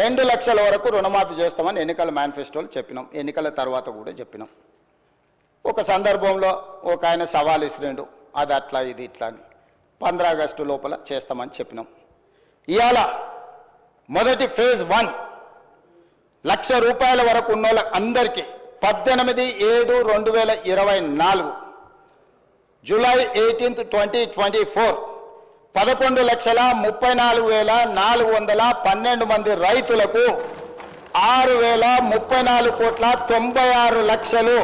రెండు లక్షల వరకు రుణమాఫీ చేస్తామని ఎన్నికల మేనిఫెస్టోలు చెప్పినాం. ఎన్నికల తర్వాత కూడా చెప్పినాం. ఒక సందర్భంలో ఒక ఆయన సవాల్ ఇసిరిండు. అది అట్లా ఇది ఇట్లా అని. పంద్రా ఆగస్టు లోపల చేస్తామని చెప్పినాం. ఇవాళ మొదటి ఫేజ్ వన్ లక్ష రూపాయల వరకు ఉన్న వాళ్ళ అందరికీ పద్దెనిమిది ఏడు రెండు వేల ఇరవై నాలుగు July eighteenth twenty twenty four పదకొండు లక్షల ముప్పై నాలుగు వేల నాలుగు వందల పన్నెండు మంది రైతులకు ఆరు వేల ముప్పై నాలుగు కోట్ల తొంభై ఆరు లక్షలు.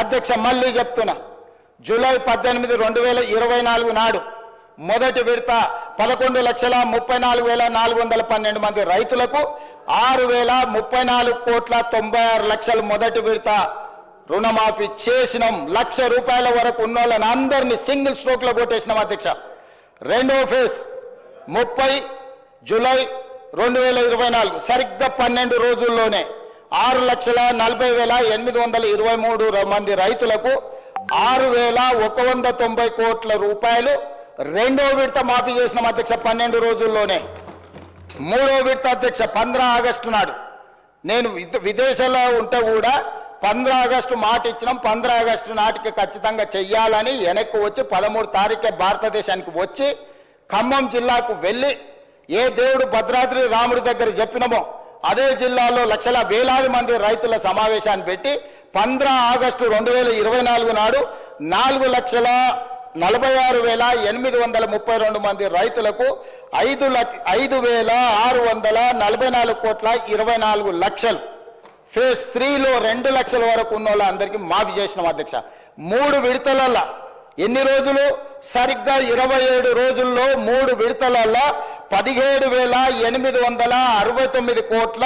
అధ్యక్ష మళ్ళీ చెప్తున్నా. జూలై పద్దెనిమిది రెండు వేల ఇరవై నాలుగు నాడు మొదటి విడత పదకొండు లక్షల ముప్పై నాలుగు వేల నాలుగు వందల పన్నెండు మంది రైతులకు ఆరు వేల ముప్పై నాలుగు కోట్ల తొంభై ఆరు లక్షలు మొదటి విడత రుణమాఫీ చేసినాం. లక్ష రూపాయల వరకు ఉన్న వాళ్ళని అందరినీ సింగిల్ స్ట్రోక్లో కొట్టేసినాం అధ్యక్ష. రెండో ఫేజ్ ముప్పై జూలై రెండు వేల ఇరవై నాలుగు సరిగ్గా పన్నెండు రోజుల్లోనే ఆరు లక్షల నలభై వేల ఎనిమిది వందల ఇరవై మూడు మంది రైతులకు ఆరు వేల ఒక వంద తొంభై కోట్ల రూపాయలు. రెండో విడత మాఫీ చేసిన అధ్యక్ష పన్నెండు రోజుల్లోనే. మూడో విడత అధ్యక్ష పంద్రా ఆగస్టు నాడు. నేను విదేశాల్లో ఉంటే కూడా పంద్రా ఆగస్టు మాట ఇచ్చినాం. పంద్రా ఆగస్టు నాటికి ఖచ్చితంగా చెయ్యాలని వెనక్కి వచ్చి పదమూడు తారీఖే భారతదేశానికి వచ్చి ఖమ్మం జిల్లాకు వెళ్ళి ఏ దేవుడు భద్రాద్రి రాముడి దగ్గర చెప్పినమో అదే జిల్లాలో లక్షల వేలాది మంది రైతుల సమావేశాన్ని పెట్టి పంద్రా ఆగస్టు రెండు వేల ఇరవై నాలుగు నాడు నాలుగు లక్షల నలభై ఆరు వేల ఎనిమిది వందల ముప్పై రెండు మంది రైతులకు ఐదు లక్ష ఐదు వేల ఆరు వందల నలభై నాలుగు కోట్ల ఇరవై నాలుగు లక్షలు. ఫేజ్ త్రీలో రెండు లక్షల వరకు ఉన్న వాళ్ళందరికీ మాఫీ చేసినాం అధ్యక్ష. మూడు విడతలల్లా ఎన్ని రోజులు? సరిగ్గా ఇరవై ఏడు రోజుల్లో మూడు విడతలల్లా పదిహేడు వేల ఎనిమిది వందల అరవై తొమ్మిది కోట్ల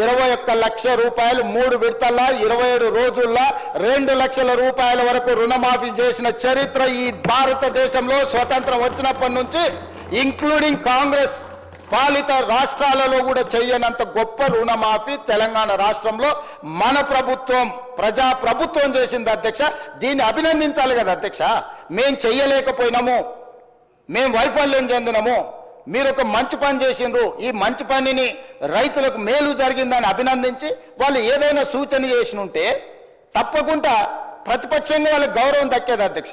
ఇరవై ఒక్క లక్ష రూపాయలు మూడు విడతల్లా ఇరవై ఏడు రోజుల్లో రెండు లక్షల రూపాయల వరకు రుణమాఫీ చేసిన చరిత్ర ఈ భారతదేశంలో స్వతంత్రం వచ్చినప్పటి నుంచి ఇంక్లూడింగ్ కాంగ్రెస్ పాలిత రాష్ట్రాలలో కూడా చెయ్యనంత గొప్ప రుణమాఫీ తెలంగాణ రాష్ట్రంలో మన ప్రభుత్వం ప్రజా ప్రభుత్వం చేసింది అధ్యక్ష. దీన్ని అభినందించాలి కదా అధ్యక్ష. మేం చెయ్యలేకపోయినాము. మేం వైఫల్యం చెందినము. మీరు ఒక మంచి పని చేసిండ్రు. ఈ మంచి పనిని రైతులకు మేలు జరిగిందని అభినందించి వాళ్ళు ఏదైనా సూచన చేసి ఉంటే తప్పకుండా ప్రతిపక్షంగా వాళ్ళకి గౌరవం దక్కేది అధ్యక్ష.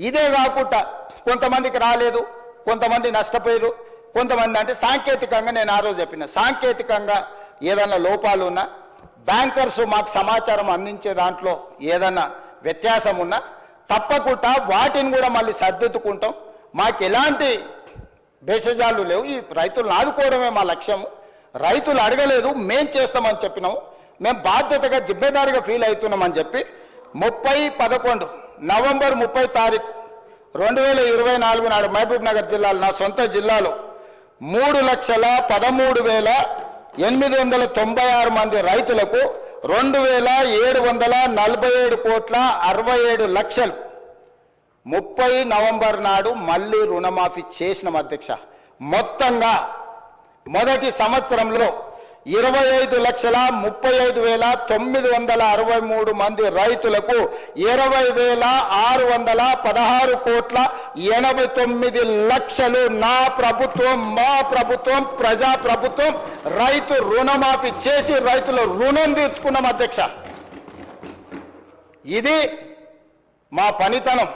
ఇదే కాకుండా కొంతమందికి రాలేదు కొంతమంది నష్టపోయారు కొంతమంది అంటే సాంకేతికంగా నేను ఆ రోజు చెప్పిన సాంకేతికంగా ఏదైనా లోపాలు ఉన్నా బ్యాంకర్స్ మాకు సమాచారం అందించే దాంట్లో ఏదైనా వ్యత్యాసం ఉన్నా తప్పకుండా వాటిని కూడా మళ్ళీ సర్దిద్దుకుంటాం మాకు ఎలాంటి భేషజాలు లేవు. ఈ రైతులను ఆదుకోవడమే మా లక్ష్యం రైతులు అడగలేదు మేం చేస్తామని చెప్పినాము. మేము బాధ్యతగా జిమ్మేదారిగా ఫీల్ అవుతున్నామని చెప్పి ముప్పై పదకొండు నవంబర్ ముప్పై తారీఖు రెండు వేల ఇరవై నాలుగు నాడు మహబూబ్ నగర్ జిల్లాలో నా సొంత జిల్లాలో మూడు లక్షల పదమూడు వేల ఎనిమిది వందల తొంభై ఆరు మంది రైతులకు రెండు వేల ఏడు వందల నలభై ఏడు కోట్ల అరవై ఏడు లక్షలు. ముప్పై నవంబర్ నాడు మళ్ళీ రుణమాఫీ చేసిన అధ్యక్ష. మొత్తంగా మొదటి సంవత్సరంలో ఇరవై ఐదు లక్షల ముప్పై ఐదు వేల తొమ్మిది వందల అరవై మూడు మంది రైతులకు ఇరవై వేల ఆరు వందల పదహారు కోట్ల ఎనభై తొమ్మిది లక్షలు నా ప్రభుత్వం మా ప్రభుత్వం ప్రజా ప్రభుత్వం రైతు రుణమాఫీ చేసి రైతుల రుణం తీర్చుకున్నాం అధ్యక్ష. ఇది మా పనితనం.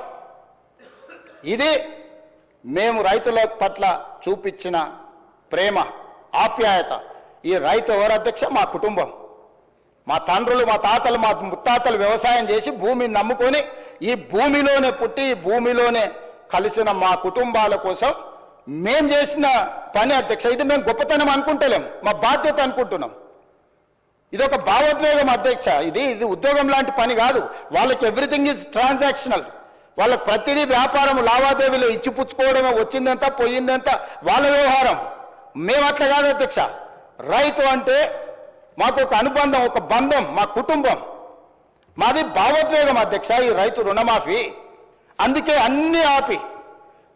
ఇది మేము రైతుల పట్ల చూపించిన ప్రేమ ఆప్యాయత. ఈ రైతు ఎవరు అధ్యక్ష మా కుటుంబం. మా తండ్రులు మా తాతలు మా ముత్తాతలు వ్యవసాయం చేసి భూమిని నమ్ముకొని ఈ భూమిలోనే పుట్టి ఈ భూమిలోనే కలిసిన మా కుటుంబాల కోసం మేం చేసిన పని అధ్యక్ష ఇది మేము గొప్పతనం అనుకుంటలేం మా బాధ్యత అనుకుంటున్నాం. ఇది ఒక భావోద్వేగం అధ్యక్ష ఇది ఇది ఉద్యోగం లాంటి పని కాదు. వాళ్ళకి ఎవ్రీథింగ్ ఈజ్ ట్రాన్సాక్షనల్. వాళ్ళకి ప్రతిదీ వ్యాపారం లావాదేవీలు ఇచ్చిపుచ్చుకోవడమే వచ్చిందంత పోయిందంత వాళ్ళ వ్యవహారం. మేము అట్లా కాదు అధ్యక్ష. రైతు అంటే మాకు ఒక అనుబంధం ఒక బంధం మా కుటుంబం. మాది భావోద్వేగం అధ్యక్ష ఈ రైతు రుణమాఫీ. అందుకే అన్ని ఆపి.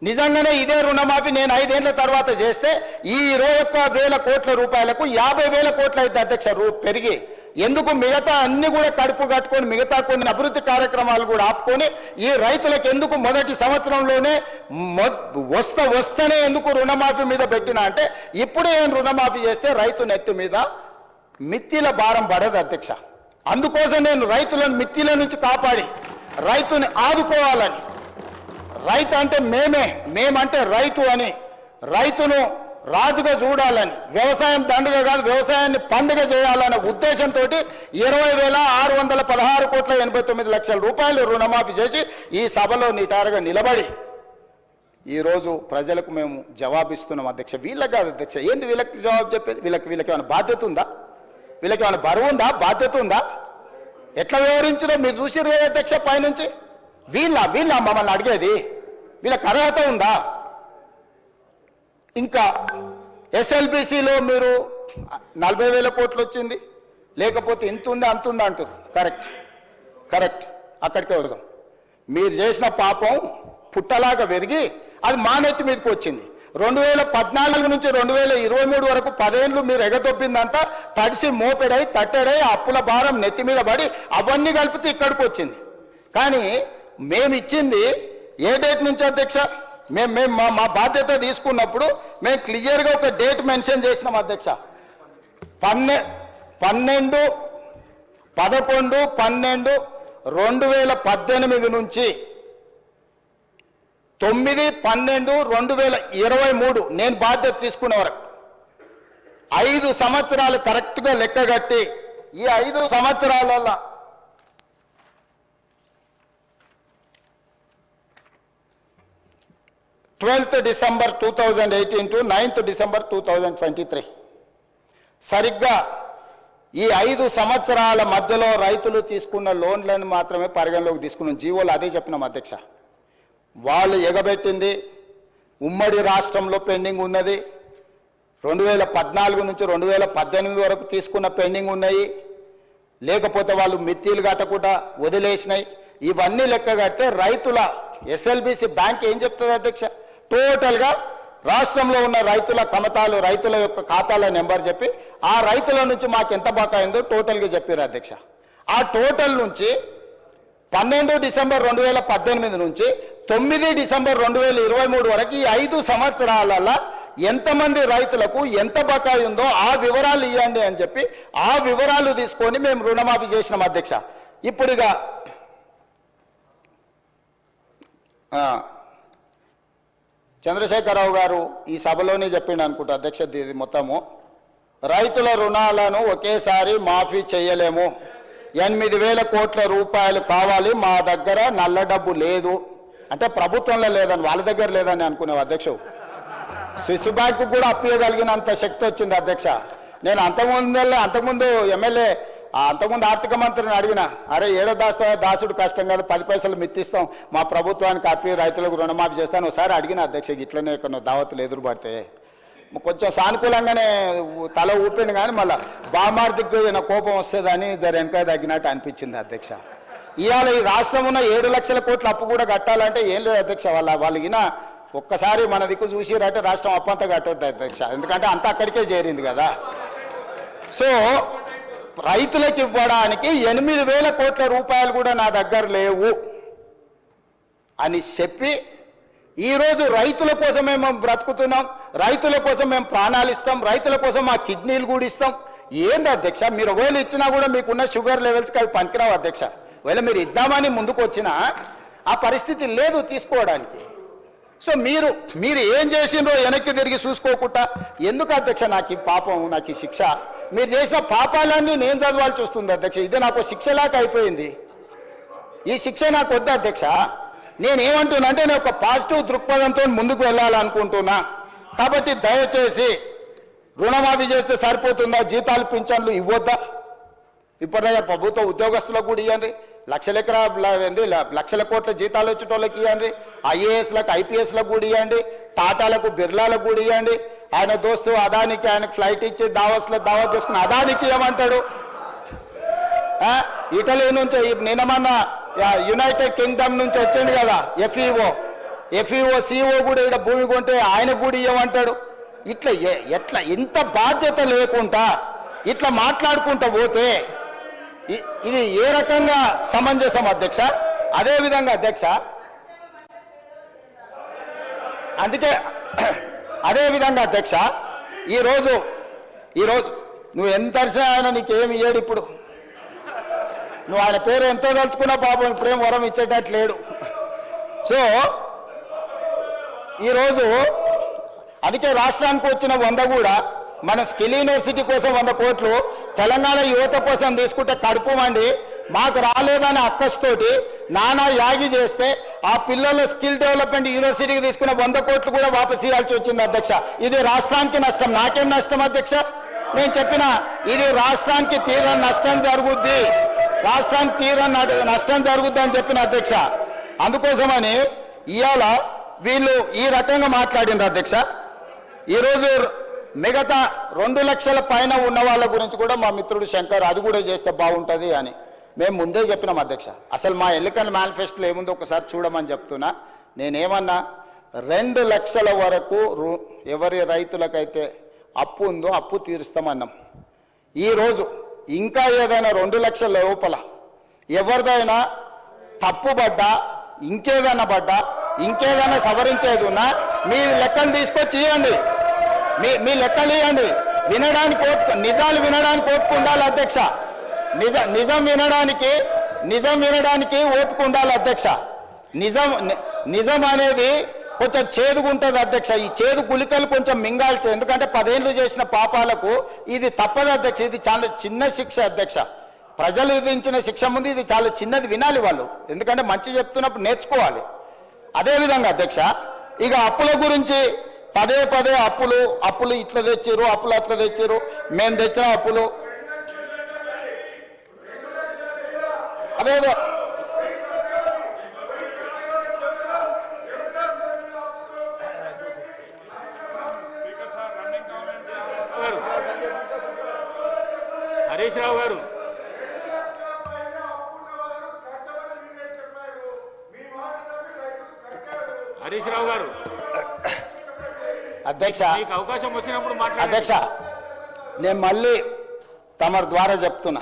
నిజంగానే ఇదే రుణమాఫీ నేను ఐదేళ్ళ తర్వాత చేస్తే ఈ ఇరవై ఒక్క వేల కోట్ల రూపాయలకు యాభై వేల కోట్లు అయితే అధ్యక్ష రూ పెరిగి ఎందుకు మిగతా అన్ని కూడా కడుపు కట్టుకొని మిగతా కొన్ని అభివృద్ధి కార్యక్రమాలు కూడా ఆపుకొని ఈ రైతులకు ఎందుకు మొదటి సంవత్సరంలోనే మొ- వస్త వస్తేనే ఎందుకు రుణమాఫీ మీద పెట్టినా అంటే ఇప్పుడే ఏం రుణమాఫీ చేస్తే రైతు నెత్తి మీద మిత్తిల భారం పడదు అధ్యక్ష. అందుకోసం నేను రైతులను మిత్తిల నుంచి కాపాడి రైతుని ఆదుకోవాలని. రైతు అంటే మేమే మేమంటే రైతు అని. రైతును రాజుగా చూడాలని వ్యవసాయం దండుగ కాదు వ్యవసాయాన్ని పండుగ చేయాలనే ఉద్దేశంతో ఇరవై వేల ఆరు వందల పదహారు కోట్ల ఎనభై తొమ్మిది లక్షల రూపాయలు రుణమాఫీ చేసి ఈ సభలో నిటారుగా నిలబడి ఈరోజు ప్రజలకు మేము జవాబిస్తున్నాం అధ్యక్ష. వీళ్ళకి కాదు అధ్యక్ష. ఏంది వీళ్ళకి జవాబు చెప్పేది? వీళ్ళకి వీళ్ళకి ఏమైనా బాధ్యత ఉందా? వీళ్ళకి ఏమైనా బరువు ఉందా? బాధ్యత ఉందా? ఎట్లా వివరించడో? మీరు చూసిరు కదా అధ్యక్ష పైనుంచి? వీళ్ళ వీళ్ళ మమ్మల్ని అడిగేది? వీళ్ళకి అర్హత ఉందా? ఇంకా ఎస్ఎల్బిసిలో మీరు నలభై వేల కోట్లు వచ్చింది లేకపోతే ఇంత ఉంది అంత ఉంది అంటారు కరెక్ట్. కరెక్ట్. అక్కడికే వస్తాం. మీరు చేసిన పాపం పుట్టలాగా పెరిగి అది మా నెత్తి మీదకి వచ్చింది. రెండు వేల పద్నాలుగు నుంచి రెండు వేల ఇరవై మూడు వరకు పదేళ్ళు మీరు ఎగదొబ్బిందంతా తడిసి మోపెడై తట్టెడై అప్పుల భారం నెత్తి మీద పడి అవన్నీ కలిపితే ఇక్కడికి వచ్చింది. కానీ మేము ఇచ్చింది ఏ డేట్ నుంచి అధ్యక్ష? మేము మేము మా మా బాధ్యత తీసుకున్నప్పుడు మేము క్లియర్గా ఒక డేట్ మెన్షన్ చేసినాం అధ్యక్ష. పన్నె పన్నెండు పదకొండు పన్నెండు రెండు వేల పద్దెనిమిది నుంచి తొమ్మిది పన్నెండు రెండు వేల ఇరవై మూడు నేను బాధ్యత తీసుకునే వరకు ఐదు సంవత్సరాలు కరెక్ట్గా లెక్కగట్టి ఈ ఐదు సంవత్సరాలలో twelfth December two thousand eighteen to ninth December two thousand twenty three. సరిగ్గా ఈ ఐదు సంవత్సరాల మధ్యలో రైతులు తీసుకున్న లోన్లను మాత్రమే పరిగణలోకి తీసుకున్నాం. జీవోలు అదే చెప్పినాం అధ్యక్ష. వాళ్ళు ఎగబెట్టింది ఉమ్మడి రాష్ట్రంలో పెండింగ్ ఉన్నది. రెండు వేల పద్నాలుగు నుంచి రెండు వేల పద్దెనిమిది వరకు తీసుకున్న పెండింగ్ ఉన్నాయి. లేకపోతే వాళ్ళు మిత్తిలు కట్టకుండా వదిలేసినాయి. ఇవన్నీ లెక్క కడితే రైతుల ఎస్ఎల్బిసి బ్యాంక్ ఏం చెప్తుంది అధ్యక్ష? టోటల్గా రాష్ట్రంలో ఉన్న రైతుల కమతాలు రైతుల యొక్క ఖాతాల నెంబర్ చెప్పి ఆ రైతుల నుంచి మాకు ఎంత బకాయిందో టోటల్గా చెప్పారు అధ్యక్ష. ఆ టోటల్ నుంచి పన్నెండు డిసెంబర్ రెండు వేల పద్దెనిమిది నుంచి తొమ్మిది డిసెంబర్ రెండు వేల ఇరవై మూడు వరకు ఈ ఐదు సంవత్సరాలలో ఎంతమంది రైతులకు ఎంత బకాయి ఉందో ఆ వివరాలు ఇవ్వండి అని చెప్పి ఆ వివరాలు తీసుకొని మేము రుణమాఫీ చేసినాం అధ్యక్ష. ఇప్పుడుగా చంద్రశేఖరరావు గారు ఈ సభలోనే చెప్పిండు అనుకుంటా అధ్యక్ష ఇది మొత్తము. రైతుల రుణాలను ఒకేసారి మాఫీ చేయలేము. ఎనిమిది వేల కోట్ల రూపాయలు కావాలి. మా దగ్గర నల్ల డబ్బు లేదు. అంటే ప్రభుత్వంలో లేదని వాళ్ళ దగ్గర లేదని అనుకునేవి అధ్యక్ష. స్విస్ బ్యాంకు కూడా అప్పియగలిగినంత శక్తి వచ్చింది అధ్యక్ష. నేను అంతకుముందు అంతకుముందు ఎమ్మెల్యే అంతకుముందు ఆర్థిక మంత్రిని అడిగిన అరే ఏడో దాస్తా దాసుడు కష్టం కాదు పది పైసలు మిత్తిస్తాం మా ప్రభుత్వానికి అప్పి రైతులకు రుణమాఫీ చేస్తాను. ఒకసారి అడిగిన అధ్యక్ష ఇట్లనే కొన్ని దావతులు ఎదురుపడితే? కొంచెం సానుకూలంగానే తల ఊపిండు కానీ మళ్ళీ బామార్దికి ఏమైనా కోపం వస్తుందని జర వెనక తగ్గినట్టు అనిపించింది అధ్యక్ష. ఇవాళ ఈ రాష్ట్రం ఉన్న ఏడు లక్షల కోట్ల అప్పు కూడా కట్టాలంటే ఏం లేదు అధ్యక్ష వాళ్ళ వాళ్ళకిన ఒక్కసారి మన దిక్కు చూసిరంటే రాష్ట్రం అప్పంతా కట్టొద్దు అధ్యక్ష ఎందుకంటే అంతా అక్కడికే చేరింది కదా. సో రైతులకు ఇవ్వడానికి ఎనిమిది వేల కోట్ల రూపాయలు కూడా నా దగ్గర లేవు అని చెప్పి ఈరోజు రైతుల కోసమే మేము బ్రతుకుతున్నాం రైతుల కోసం మేము ప్రాణాలు ఇస్తాం రైతుల కోసం మా కిడ్నీలు కూడా ఇస్తాం. ఏంది అధ్యక్ష? మీరు ఒకవేళ ఇచ్చినా కూడా మీకున్న షుగర్ లెవెల్స్కి అవి పనికిరావు అధ్యక్ష. ఒకవేళ మీరు ఇద్దామని ముందుకు వచ్చినా ఆ పరిస్థితి లేదు తీసుకోవడానికి. సో మీరు మీరు ఏం చేసిండ్రో వెనక్కి తిరిగి చూసుకోకుండా ఎందుకు అధ్యక్ష నాకు ఈ పాపం నాకు ఈ శిక్ష? మీరు చేసిన పాపాలన్నీ నేను చదవాల్సి వస్తుంది అధ్యక్ష. ఇది నాకు శిక్షలాగా అయిపోయింది. ఈ శిక్ష నాకు వద్దు అధ్యక్ష. నేనేమంటున్నా అంటే నేను ఒక పాజిటివ్ దృక్పథంతో ముందుకు వెళ్ళాలనుకుంటున్నా. కాబట్టి దయచేసి రుణమాఫీ చేస్తే సరిపోతుందా? జీతాలు పింఛన్లు ఇవ్వద్దా? ఇప్పటిదాకా ప్రభుత్వ ఉద్యోగస్తులకు కూడా ఇవ్వండి లక్షల ఎకరా లక్షల కోట్ల జీతాలు వచ్చేటోళ్ళకి ఇవ్వండి ఐఏఎస్లకు ఐపీఎస్లకు కూడా ఇవ్వండి టాటాలకు బిర్లాలకు కూడా ఇవ్వండి ఆయన దోస్తు అదానికి ఆయనకు ఫ్లైట్ ఇచ్చి దావస్లో దావత్ చేసుకుని అదానికి ఏమంటాడు? ఇటలీ నుంచి ఈ- నిన్న యునైటెడ్ కింగ్డమ్ నుంచి వచ్చింది కదా ఎఫ్ఈఓ. ఎఫ్ఈఓ సిఓ కూడా ఇక్కడ భూమి కొంటే ఆయన కూడా ఇవ్వమంటాడు ఇట్లా ఎట్లా ఇంత బాధ్యత లేకుండా ఇట్లా మాట్లాడుకుంటా పోతే ఇది ఏ రకంగా సమంజసం అధ్యక్ష? అదే విధంగా అధ్యక్ష అందుకే అదే విధంగా అధ్యక్ష ఈరోజు ఈరోజు నువ్వు ఎంత అరిసినా ఆయన నీకేమి ఇయ్యాడు ఇప్పుడు. నువ్వు ఆయన పేరు ఎంతో తలుచుకున్నా పాపం ప్రేమ వరం ఇచ్చేటట్టు లేడు. సో ఈరోజు అందుకే రాష్ట్రానికి వచ్చిన వంద కూడా మన స్కిల్ యూనివర్సిటీ కోసం వంద కోట్లు తెలంగాణ యువత కోసం తీసుకుంటే కడుపు మండి మాకు రాలేదని అక్కస్తోటి నానా యాగి చేస్తే ఆ పిల్లల స్కిల్ డెవలప్మెంట్ యూనివర్సిటీకి తీసుకున్న వంద కోట్లు కూడా వాపస్ ఇవ్వాల్సి వచ్చింది అధ్యక్ష. ఇది రాష్ట్రానికి నష్టం. నాకేం నష్టం అధ్యక్ష? నేను చెప్పిన ఇది రాష్ట్రానికి తీరని నష్టం జరుగుద్ది. రాష్ట్రానికి తీరని నష్టం జరుగుద్ది అని చెప్పిన అధ్యక్ష. అందుకోసమని ఇవాళ వీళ్ళు ఈ రకంగా మాట్లాడినారు అధ్యక్ష. ఈరోజు మిగతా రెండు లక్షల పైన ఉన్న వాళ్ళ గురించి కూడా మా మిత్రుడు శంకర్ అది కూడా చేస్తే బాగుంటుంది అని. మేము ముందే చెప్పినాం అధ్యక్ష. అసలు మా ఎన్నికల మేనిఫెస్టోలో ఏముందో ఒకసారి చూడమని చెప్తున్నా. నేనేమన్నా రెండు లక్షల వరకు రు- ఎవరి రైతులకైతే అప్పు ఉందో అప్పు తీరుస్తామన్నాం. ఈరోజు ఇంకా ఏదైనా రెండు లక్షల లోపల ఎవరిదైనా తప్పు పడ్డా ఇంకేదైనా పడ్డా ఇంకేదైనా సవరించేది ఉన్నా మీ లెక్కలు తీసుకొచ్చి ఇవ్వండి మీ మీ లెక్కలు ఇవ్వండి వినడానికి నిజాలు వినడానికి ఓపిక అధ్యక్ష. నిజ నిజం వినడానికి నిజం వినడానికి ఓపిక ఉండాలి అధ్యక్ష. నిజం నిజం అనేది కొంచెం చేదుగుంటుంది అధ్యక్ష. ఈ చేదు గుళికలు కొంచెం మింగాల్చి ఎందుకంటే పదేళ్ళు చేసిన పాపాలకు ఇది తప్పదు అధ్యక్ష. ఇది చాలా చిన్న శిక్ష అధ్యక్ష. ప్రజలు విధించిన శిక్ష ముందు ఇది చాలా చిన్నది వినాలి వాళ్ళు. ఎందుకంటే మంచి చెప్తున్నప్పుడు నేర్చుకోవాలి. అదేవిధంగా అధ్యక్ష ఇక అప్పుల గురించి పదే పదే అప్పులు అప్పులు ఇట్లా తెచ్చారు అప్పులు అట్లా తెచ్చారు మేము తెచ్చిన అప్పులు అదే అదే హరీష్ రావు గారు. హరీష్ రావు గారు. అధ్యక్ష. అవకాశం వచ్చినప్పుడు అధ్యక్ష నేను మళ్ళీ తమరి ద్వారా చెప్తున్నా.